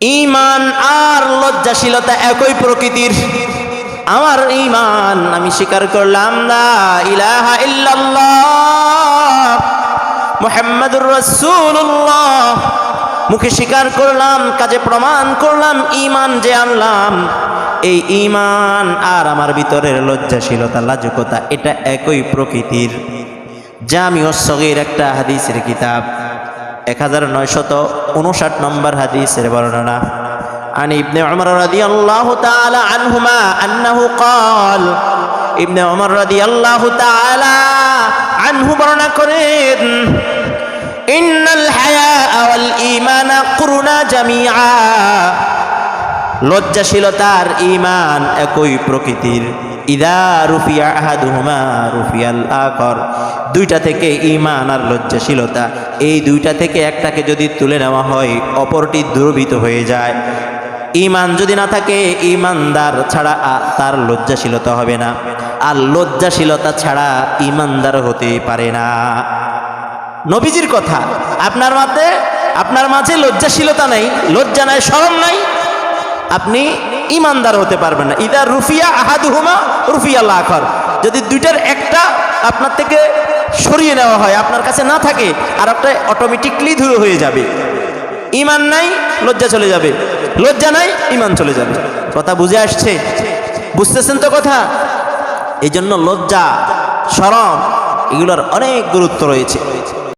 ইমান আর লজ্জাশীলতা একই প্রকৃতির। আমার ইমান আমি স্বীকার করলাম না ইলাহা ইল্লাল্লাহ মুহাম্মাদুর রাসূলুল্লাহ। মুখে স্বীকার করলাম, কাজে প্রমাণ করলাম ইমান যে আনলাম, এই ইমান আর আমার ভিতরের লজ্জাশীলতা, লাজুকতা, এটা একই প্রকৃতির। জামিও সগীর একটা হাদিসের কিতাব। এক হাজার নয়শত উনষাট নম্বর হাদিসের বর্ণনা عن ابن عمر رضي الله تعالى عنهما أنه قال ابن عمر رضي الله تعالى عنه বর্ণনা করেন إن الحياء والإيمان قرنا جميعا লজ্জাশীলতার ইমান একই প্রকৃতির ইদা রুফিয়া আহাদুহুমা রুফিয়াল আকর দুইটা থেকে ইমান আর লজ্জাশীলতা। এই দুইটা থেকে একটাকে যদি তুলে নেওয়া হয়, অপরটি দুর্বৃত হয়ে যায়। ইমান যদি না থাকে ইমানদার ছাড়া তার লজ্জাশীলতা হবে না। আর লজ্জাশীলতা ছাড়া ইমানদার হতে পারে না। নবীজির কথা, আপনার মাঝে আপনার মাঝে লজ্জাশীলতা নেই, লজ্জা নাই শরম নাই। আপনি ইমানদার হতে পারবেন না। ইদা রুফিয়া আহাদুহুমা রুফিয়া লাখর যদি দুইটার একটা আপনার থেকে সরিয়ে নেওয়া হয়, আপনার কাছে না থাকে আর একটা অটোমেটিকলি ধুয়ে হয়ে যাবে। ইমান নাই, লজ্জা চলে যাবে। লজ্জা নাই, ইমান চলে যাবে। কথা বুঝে আসছে? বুঝতেছেন তো কথা? এই জন্য লজ্জা সরম এগুলোর অনেক গুরুত্ব রয়েছে।